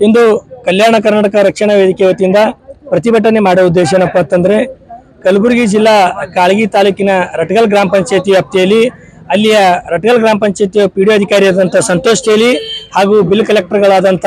ಇಂದು ಕಲ್ಯಾಣ ಕರ್ನಾಟಕ ರಕ್ಷಣಾ ವೇದಿಕೆ ವತಿಯಿಂದ ಪ್ರತಿಭಟನೆ ಮಾಡೋ ಉದ್ದೇಶ ಏನಪ್ಪ ಅಂತಂದ್ರೆ, ಕಲಬುರಗಿ ಜಿಲ್ಲಾ ಕಾಳಗಿ ತಾಲೂಕಿನ ರಟಗಲ್ ಗ್ರಾಮ ಪಂಚಾಯತಿ ವ್ಯಾಪ್ತಿಯಲ್ಲಿ ಅಲ್ಲಿಯ ರಟಗಲ್ ಗ್ರಾಮ ಪಂಚಾಯತಿಯ ಪಿ ಡಿ ಅಧಿಕಾರಿಯಾದಂಥ ಸಂತೋಷ್ ಚೇಲಿ ಹಾಗೂ ಬಿಲ್ ಕಲೆಕ್ಟರ್ಗಳಾದಂಥ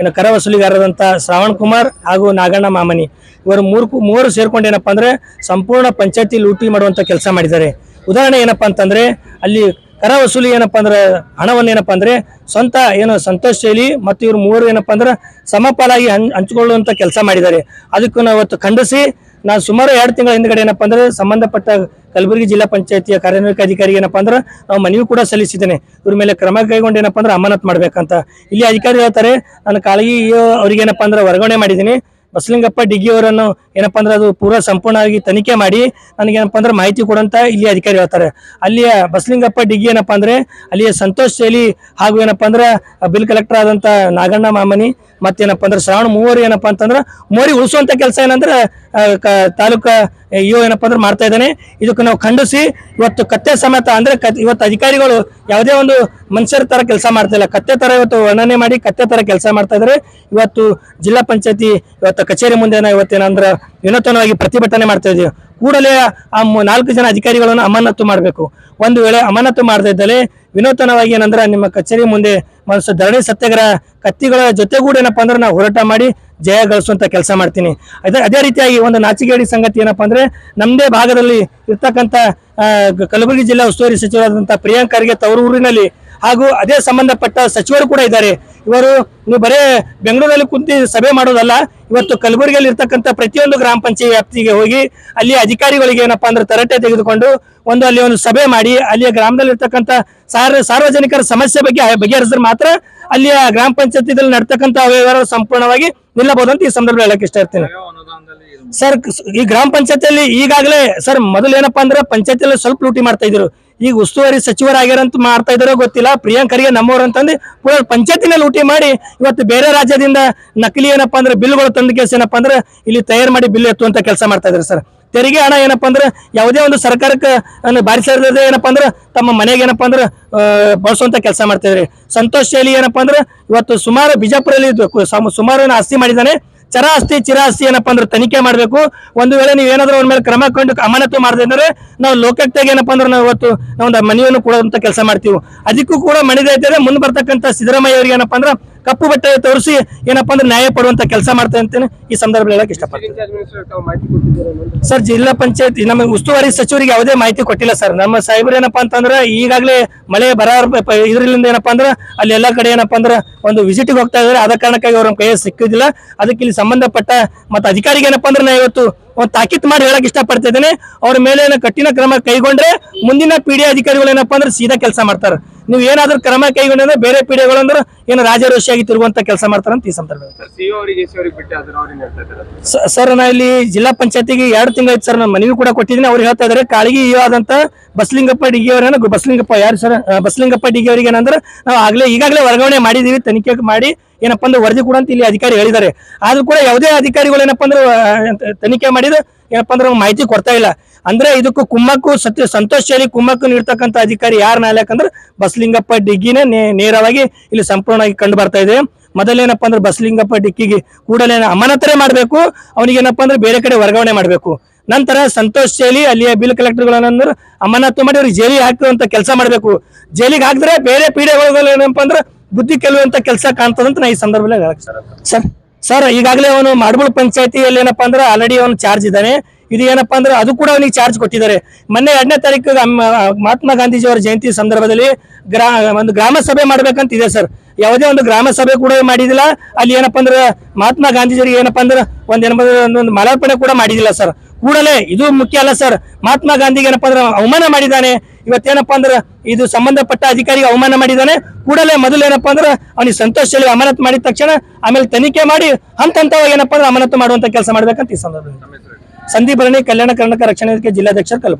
ಏನು ಕರ ವಸೂಲಿಗಾರರಾದಂಥ ಶ್ರಾವಣ್ ಕುಮಾರ್ ಹಾಗೂ ನಾಗಣ್ಣ ಮಾಮನಿ ಇವರು ಮೂರು ಮೂವರು ಸೇರ್ಕೊಂಡು ಏನಪ್ಪ ಅಂದ್ರೆ ಸಂಪೂರ್ಣ ಪಂಚಾಯತಿ ಲೂಟಿ ಮಾಡುವಂಥ ಕೆಲಸ ಮಾಡಿದ್ದಾರೆ. ಉದಾಹರಣೆ ಏನಪ್ಪ ಅಂತಂದ್ರೆ, ಅಲ್ಲಿ ಕರ ವಸೂಲಿ ಏನಪ್ಪ ಅಂದ್ರೆ, ಹಣವನ್ನು ಏನಪ್ಪ ಅಂದ್ರೆ, ಸ್ವಂತ ಏನು ಸಂತೋಷ್ ಶೈಲಿ ಮತ್ತು ಇವರು ಮೂವರು ಏನಪ್ಪ ಅಂದ್ರೆ, ಸಮಪಾಲಾಗಿ ಹಂಚ್ ಹಂಚಿಕೊಳ್ಳುವಂತ ಕೆಲಸ ಮಾಡಿದ್ದಾರೆ. ಅದಕ್ಕೂ ನಾವು ಇವತ್ತು ಖಂಡಿಸಿ, ನಾನು ಸುಮಾರು ಎರಡು ತಿಂಗಳ ಹಿಂದ್ಗಡೆ ಏನಪ್ಪ ಅಂದ್ರೆ, ಸಂಬಂಧಪಟ್ಟ ಕಲಬುರಗಿ ಜಿಲ್ಲಾ ಪಂಚಾಯತಿಯ ಕಾರ್ಯನಿರ್ವಾಹಕ ಅಧಿಕಾರಿ ಏನಪ್ಪ ಅಂದ್ರೆ ನಾವು ಮನವಿ ಕೂಡ ಸಲ್ಲಿಸಿದ್ದೇನೆ. ಇವ್ರ ಮೇಲೆ ಕ್ರಮ ಕೈಗೊಂಡು ಏನಪ್ಪ ಅಂದ್ರೆ ಅಮಾನತ್ ಮಾಡ್ಬೇಕಂತ. ಇಲ್ಲಿ ಅಧಿಕಾರಿ ಹೇಳ್ತಾರೆ, ನಾನು ಕಾಳಗಿ ಅವ್ರಿಗೆ ಏನಪ್ಪ ಅಂದ್ರೆ ವರ್ಗಾವಣೆ ಮಾಡಿದ್ದೀನಿ. ಬಸಲಿಂಗಪ್ಪ ಡಿಗ್ಗಿ ಅವರನ್ನು ಏನಪ್ಪ ಅಂದ್ರೆ ಅದು ಪೂರ ಸಂಪೂರ್ಣವಾಗಿ ತನಿಖೆ ಮಾಡಿ ನನಗೆ ಏನಪ್ಪ ಅಂದ್ರೆ ಮಾಹಿತಿ ಕೊಡಂತ ಇಲ್ಲಿ ಅಧಿಕಾರಿ ಹೇಳ್ತಾರೆ. ಅಲ್ಲಿಯ ಬಸಲಿಂಗಪ್ಪ ಡಿಗ್ಗಿ ಏನಪ್ಪ ಅಂದ್ರೆ ಅಲ್ಲಿಯ ಸಂತೋಷ್ ಶೈಲಿ ಹಾಗೂ ಏನಪ್ಪ ಅಂದ್ರೆ ಬಿಲ್ ಕಲೆಕ್ಟರ್ ಆದಂತ ನಾಗಣ್ಣ ಮಾಮನಿ ಮತ್ತೇನಪ್ಪ ಅಂದ್ರೆ ಶ್ರಾವಣ ಮೂವರು ಏನಪ್ಪ ಅಂತಂದ್ರೆ ಮೋರಿ ಉಳಿಸುವಂತ ಕೆಲಸ ಏನಂದ್ರೆ ತಾಲೂಕ ಇಒ ಏನಪ್ಪ ಅಂದ್ರೆ ಮಾಡ್ತಾ ಇದ್ದಾನೆ. ಇದಕ್ಕೆ ನಾವು ಖಂಡಿಸಿ ಇವತ್ತು ಕತ್ತೆ ಸಮೇತ ಅಂದ್ರೆ ಇವತ್ತು ಅಧಿಕಾರಿಗಳು ಯಾವುದೇ ಒಂದು ಮನುಷ್ಯರ ತರ ಕೆಲಸ ಮಾಡ್ತಾ ಇಲ್ಲ. ಕತ್ತೆ ತರ ಇವತ್ತು ವರ್ಣನೆ ಮಾಡಿ ಕತ್ತೆ ತರ ಕೆಲಸ ಮಾಡ್ತಾ ಇದ್ದಾರೆ. ಇವತ್ತು ಜಿಲ್ಲಾ ಪಂಚಾಯತಿ ಇವತ್ತು ಕಚೇರಿ ಮುಂದೆ ಇವತ್ತು ಇವತ್ತೇನಂದ್ರೆ ವಿನೂತನವಾಗಿ ಪ್ರತಿಭಟನೆ ಮಾಡ್ತಾ ಇದೀವಿ. ಕೂಡಲೇ ಆ ನಾಲ್ಕು ಜನ ಅಧಿಕಾರಿಗಳನ್ನು ಅಮಾನತು ಮಾಡಬೇಕು. ಒಂದು ವೇಳೆ ಅಮಾನತು ಮಾಡದೇ ಇದ್ದಲ್ಲಿ ವಿನೂತನವಾಗಿ ಏನಂದ್ರೆ ನಿಮ್ಮ ಕಚೇರಿ ಮುಂದೆ ಮನಸ್ಸು ಧರಣಿ ಸತ್ಯಾಗ್ರಹ ಕತ್ತಿಗಳ ಜೊತೆಗೂಡಿ ಏನಪ್ಪ ಅಂದ್ರೆ ನಾವು ಹೋರಾಟ ಮಾಡಿ ಜಯ ಗಳಿಸುವಂತ ಕೆಲಸ ಮಾಡ್ತೀನಿ. ಅದೇ ಅದೇ ರೀತಿಯಾಗಿ ಒಂದು ನಾಚಿಗೇಡಿ ಸಂಗತಿ ಏನಪ್ಪಾ ಅಂದ್ರೆ ನಮ್ಮದೇ ಭಾಗದಲ್ಲಿ ಇರ್ತಕ್ಕಂಥ ಕಲಬುರಗಿ ಜಿಲ್ಲಾ ಉಸ್ತುವಾರಿ ಸಚಿವರಾದಂತಹ ಪ್ರಿಯಾಂಕ್ ಖರ್ಗೆ ತವರು ಊರಿನಲ್ಲಿ ಹಾಗೂ ಅದೇ ಸಂಬಂಧಪಟ್ಟ ಸಚಿವರು ಕೂಡ ಇದ್ದಾರೆ. ಇವರು ನೀವು ಬರೇ ಬೆಂಗಳೂರಲ್ಲಿ ಕುಂತಿ ಸಭೆ ಮಾಡೋದಲ್ಲ, ಇವತ್ತು ಕಲಬುರಗಿಯಲ್ಲಿ ಇರ್ತಕ್ಕಂಥ ಪ್ರತಿಯೊಂದು ಗ್ರಾಮ ಪಂಚಾಯತ್ ವ್ಯಾಪ್ತಿಗೆ ಹೋಗಿ ಅಲ್ಲಿ ಅಧಿಕಾರಿಗಳಿಗೆ ಏನಪ್ಪಾ ಅಂದ್ರೆ ತರಟೆ ತೆಗೆದುಕೊಂಡು ಒಂದು ಅಲ್ಲಿ ಒಂದು ಸಭೆ ಮಾಡಿ, ಅಲ್ಲಿಯ ಗ್ರಾಮದಲ್ಲಿ ಇರ್ತಕ್ಕಂಥ ಸಾರ್, ಸಾರ್ವಜನಿಕರ ಸಮಸ್ಯೆ ಬಗ್ಗೆ ಬಗೆಹರಿಸಿದ್ರೆ ಮಾತ್ರ ಅಲ್ಲಿಯ ಗ್ರಾಮ ಪಂಚಾಯತಿದಲ್ಲಿ ನಡ್ತಕ್ಕಂಥ ಅವ್ಯವಹಾರ ಸಂಪೂರ್ಣವಾಗಿ ನಿಲ್ಲಬಹುದು ಅಂತ ಈ ಸಂದರ್ಭದಲ್ಲಿ ಹೇಳಕ್ಕೆ ಇಷ್ಟ ಇರ್ತೇನೆ. ಸರ್, ಈ ಗ್ರಾಮ ಪಂಚಾಯತಿಯಲ್ಲಿ ಈಗಾಗಲೇ, ಸರ್, ಮೊದಲು ಏನಪ್ಪಾ ಅಂದ್ರೆ ಪಂಚಾಯತಿಯಲ್ಲಿ ಸ್ವಲ್ಪ ಲೂಟಿ ಮಾಡ್ತಾ ಇದ್ರು. ಈಗ ಉಸ್ತುವಾರಿ ಸಚಿವರಾಗ್ಯಾರಂತ ಮಾಡ್ತಾ ಇದಾರೋ ಗೊತ್ತಿಲ್ಲ. ಪ್ರಿಯಾಂಕರಿಗೆ ನಮ್ಮವ್ರು ಅಂತಂದು ಪೂರ ಪಂಚಾಯತಿನ ಲೂಟಿ ಮಾಡಿ ಇವತ್ತು ಬೇರೆ ರಾಜ್ಯದಿಂದ ನಕಲಿ ಏನಪ್ಪಾ ಅಂದ್ರೆ ಬಿಲ್ಗಳು ತಂದ ಕೆಲಸ ಏನಪ್ಪಾ ಅಂದ್ರೆ ಇಲ್ಲಿ ತಯಾರು ಮಾಡಿ ಬಿಲ್ ಎತ್ತುವಂತ ಕೆಲಸ ಮಾಡ್ತಾ ಇದ್ದಾರೆ ಸರ್. ತೆರಿಗೆ ಹಣ ಏನಪ್ಪಾ ಅಂದ್ರೆ ಯಾವುದೇ ಒಂದು ಸರ್ಕಾರಕ್ಕೆ ಬಾರಿಸದೇ ಏನಪ್ಪಾ ಅಂದ್ರೆ ತಮ್ಮ ಮನೆಗೆ ಏನಪ್ಪಾ ಅಂದ್ರೆ ಬಳಸುವಂತ ಕೆಲಸ ಮಾಡ್ತಾ ಇದ್ದಾರೆ ಸಂತೋಷ್ ಶೈಲಿ ಏನಪ್ಪಾ ಅಂದ್ರೆ ಇವತ್ತು ಸುಮಾರು ಬಿಜಾಪುರಲ್ಲಿ ಸುಮಾರು ಆಸ್ತಿ ಮಾಡಿದ್ದಾನೆ. ಚರ ಚಿರಾಸ್ತಿ ಏನಪ್ಪ ಅಂದ್ರೆ ತನಿಖೆ ಮಾಡಬೇಕು. ಒಂದು ವೇಳೆ ನೀವು ಏನಾದರೂ ಒಂದ್ ಮೇಲೆ ಕ್ರಮ ಕೊಂಡು ಅಮಾನತು ಮಾಡದೆ ಅಂದ್ರೆ ನಾವು ಲೋಕಕ್ಕೆ ಏನಪ್ಪ ಅಂದ್ರೆ ನಾವು ಇವತ್ತು ನಾವು ಮನೆಯನ್ನು ಕೊಡುವಂತ ಕೆಲಸ ಮಾಡ್ತೀವಿ. ಅದಕ್ಕೂ ಕೂಡ ಮಣಿದ ಮುಂದೆ ಬರ್ತಕ್ಕಂಥ ಸಿದ್ದರಾಮಯ್ಯ ಅವರಿಗೆ ಏನಪ್ಪಾ ಅಂದ್ರೆ ಕಪ್ಪು ಬಟ್ಟೆ ತೋರಿಸಿ ಏನಪ್ಪಾ ಅಂದ್ರೆ ನ್ಯಾಯ ಪಡುವಂತ ಕೆಲಸ ಮಾಡ್ತೇವೆ ಅಂತೇನೆ ಈ ಸಂದರ್ಭದಲ್ಲಿ ಹೇಳಕ್ ಇಷ್ಟಪಡ್ತೀನಿ. ಸರ್ ಜಿಲ್ಲಾ ಪಂಚಾಯತ್ ನಮ್ಮ ಉಸ್ತುವಾರಿ ಸಚಿವರಿಗೆ ಯಾವುದೇ ಮಾಹಿತಿ ಕೊಟ್ಟಿಲ್ಲ ಸರ್. ನಮ್ಮ ಸಾಹೇಬರು ಏನಪ್ಪಾ ಅಂತಂದ್ರೆ ಈಗಾಗಲೇ ಮಳೆ ಬರ ಇದರಿಂದ ಏನಪ್ಪಾ ಅಂದ್ರೆ ಅಲ್ಲಿ ಎಲ್ಲಾ ಕಡೆ ಏನಪ್ಪಾ ಅಂದ್ರೆ ಒಂದು ವಿಸಿಟ್ಗೆ ಹೋಗ್ತಾ ಇದ್ದಾರೆ. ಆದ ಕಾರಣಕ್ಕಾಗಿ ಅವ್ರ ಕೈಯಲ್ಲಿ ಸಿಕ್ಕಿದಿಲ್ಲ ಅದಕ್ಕೆ ಇಲ್ಲಿ ಸಂಬಂಧಪಟ್ಟ ಮತ್ತೆ ಅಧಿಕಾರಿಗೆ ಏನಪ್ಪಾ ಅಂದ್ರೆ ನಾ ಇವತ್ತು ಒಂದು ತಾಕೀತ್ ಮಾಡಿ ಹೇಳಕ್ ಇಷ್ಟಪಡ್ತಾ ಇದ್ದೇನೆ ಅವ್ರ ಮೇಲೆ ಏನೋ ಕಠಿಣ ಕ್ರಮ ಕೈಗೊಂಡ್ರೆ ಮುಂದಿನ ಪೀಡಿ ಅಧಿಕಾರಿಗಳು ಏನಪ್ಪಾ ಅಂದ್ರೆ ಸೀದಾ ಕೆಲಸ ಮಾಡ್ತಾರೆ. ನೀವು ಏನಾದ್ರೂ ಕ್ರಮ ಕೈಗೊಂಡ್ರೆ ಬೇರೆ ಪೀಡಿಗಳು ಅಂದ್ರೆ ಏನು ರಾಜರೋಷಿಯಾಗಿ ತಿರುಗುವಂತ ಕೆಲಸ ಮಾಡ್ತಾರೆ ಅಂತ ಈ ಸಂದರ್ಭದಲ್ಲಿ. ಸರ್ ನಾ ಇಲ್ಲಿ ಜಿಲ್ಲಾ ಪಂಚಾಯತಿಗೆ ಎರಡು ತಿಂಗಳಾಯ್ತು ಸರ್ ನಾನು ಮನವಿ ಕೂಡ ಕೊಟ್ಟಿದ್ದೀನಿ. ಅವ್ರು ಹೇಳ್ತಾ ಇದಾರೆ ಕಾಳಿಗೆ ಇಯೋ ಆದಂತ ಬಸ್ಲಿಂಗಪ್ಪ ಡಿಗಿ ಅವರೇನ ಬಸಲಿಂಗಪ್ಪ ಯಾರು ಸರ್ ಬಸ್ಲಿಂಗಪ್ಪ ಬಸಲಿಂಗಪ್ಪ ಡಿಗಿ ಅವರಿಗೆ ಏನಂದ್ರೆ ನಾವು ಆಗ್ಲೇ ಈಗಾಗಲೇ ವರ್ಗಾವಣೆ ಮಾಡಿದೀವಿ ತನಿಖೆ ಮಾಡಿ ಏನಪ್ಪಾ ಅಂದ್ರೆ ವರದಿ ಕೂಡ ಅಂತ ಇಲ್ಲಿ ಅಧಿಕಾರಿ ಹೇಳಿದ್ದಾರೆ. ಆದ್ರೂ ಕೂಡ ಯಾವುದೇ ಅಧಿಕಾರಿಗಳು ಏನಪ್ಪ ಅಂದ್ರೆ ತನಿಖೆ ಮಾಡಿದ ಏನಪ್ಪ ಅಂದ್ರೆ ಮಾಹಿತಿ ಕೊಡ್ತಾ ಇಲ್ಲ. ಅಂದ್ರೆ ಇದಕ್ಕೂ ಕುಮ್ಮಕ್ಕು ಸತ್ಯ, ಸಂತೋಷ್ ಕುಮ್ಮಕ್ಕೂ ನೀಡ್ತಕ್ಕಂಥ ಅಧಿಕಾರಿ ಯಾರ ನಾಲ್ಕಂದ್ರೆ ಬಸಲಿಂಗಪ್ಪ ಡಿಗ್ಗಿನೇ ನೇರವಾಗಿ ಇಲ್ಲಿ ಸಂಪೂರ್ಣವಾಗಿ ಕಂಡು ಬರ್ತಾ ಇದೆ. ಮೊದಲೇನಪ್ಪ ಅಂದ್ರೆ ಬಸಲಿಂಗಪ್ಪ ಡಿಕ್ಕಿಗೆ ಕೂಡಲೇ ಅಮಾನತರೇ ಮಾಡಬೇಕು, ಅವನಿಗೆ ಅಂದ್ರೆ ಬೇರೆ ಕಡೆ ವರ್ಗಾವಣೆ ಮಾಡಬೇಕು. ನಂತರ ಸಂತೋಷ್ ಶೈಲಿ ಅಲ್ಲಿಯ ಬಿಲ್ ಕಲೆಕ್ಟರ್ಗಳನ್ನ ಅಮಾನತು ಮಾಡಿ ಅವ್ರಿಗೆ ಜೈಲಿಗೆ ಹಾಕುವಂತ ಕೆಲಸ ಮಾಡಬೇಕು. ಜೈಲಿಗೆ ಹಾಕಿದ್ರೆ ಬೇರೆ ಪೀಡೆಗಳು ಏನಪ್ಪ ಅಂದ್ರೆ ಬುದ್ಧಿ ಕೆಲುವಂತ ಕೆಲಸ ಕಾಣ್ತದಂತ ನಾ ಈ ಸಂದರ್ಭದಲ್ಲಿ ಹೇಳಕ್ ಸರ್ ಸರ್, ಈಗಾಗಲೇ ಅವನು ಮಾಡ್ಬುಳ್ ಪಂಚಾಯತಿಯಲ್ಲಿ ಏನಪ್ಪಾ ಅಂದ್ರೆ ಆಲ್ರೆಡಿ ಅವನು ಚಾರ್ಜ್ ಇದ್ದಾನೆ. ಇದು ಏನಪ್ಪಾ ಅಂದ್ರೆ ಅದು ಕೂಡ ಅವನಿಗೆ ಚಾರ್ಜ್ ಕೊಟ್ಟಿದ್ದಾರೆ. ಮೊನ್ನೆ ಎರಡನೇ ತಾರೀಕು ಮಹಾತ್ಮ ಗಾಂಧೀಜಿ ಅವರ ಜಯಂತಿ ಸಂದರ್ಭದಲ್ಲಿ ಗ್ರಾ ಒಂದು ಗ್ರಾಮ ಸಭೆ ಮಾಡ್ಬೇಕಂತ ಇದೆ ಸರ್. ಯಾವುದೇ ಒಂದು ಗ್ರಾಮ ಸಭೆ ಕೂಡ ಮಾಡಿದಿಲ್ಲ. ಅಲ್ಲಿ ಏನಪ್ಪಾ ಅಂದ್ರೆ ಮಹಾತ್ಮ ಗಾಂಧೀಜಿಯವರಿಗೆ ಏನಪ್ಪಾ ಅಂದ್ರೆ ಒಂದ್ ಏನಪ್ಪಾ ಒಂದು ಮಾಲಾರ್ಪಣೆ ಕೂಡ ಮಾಡಿದಿಲ್ಲ ಸರ್. ಕೂಡಲೇ, ಇದು ಮುಖ್ಯ ಅಲ್ಲ ಸರ್. ಮಹಾತ್ಮ ಗಾಂಧಿಗೆ ಏನಪ್ಪಾ ಅಂದ್ರೆ ಅವಮಾನ ಮಾಡಿದ್ದಾನೆ. ಇವತ್ತೇನಪ್ಪಾ ಅಂದ್ರೆ ಇದು ಸಂಬಂಧಪಟ್ಟ ಅಧಿಕಾರಿಗೆ ಅವಮಾನ ಮಾಡಿದ್ದಾನೆ. ಕೂಡಲೇ ಮೊದಲು ಏನಪ್ಪಾ ಅಂದ್ರೆ ಅವನಿಗೆ ಸಂತೋಷದಲ್ಲಿ ಅಮಾನತ್ ಮಾಡಿದ ತಕ್ಷಣ ಆಮೇಲೆ ತನಿಖೆ ಮಾಡಿ ಹಂತ ಹಂತವಾಗಿ ಏನಪ್ಪಾ ಅಂದ್ರೆ ಅಮಾನತು ಮಾಡುವಂತ ಕೆಲಸ ಮಾಡ್ಬೇಕಂತ ಈ ಸಂದರ್ಭದಲ್ಲಿ. ಸಂದೀಪ್ ಭರಣಿ ಕಲ್ಯಾಣ ಕರ್ನಾಟಕ ರಕ್ಷಣಾ ಜಿಲ್ಲಾಧ್ಯಕ್ಷರು ಕಲಬುರಗಿ.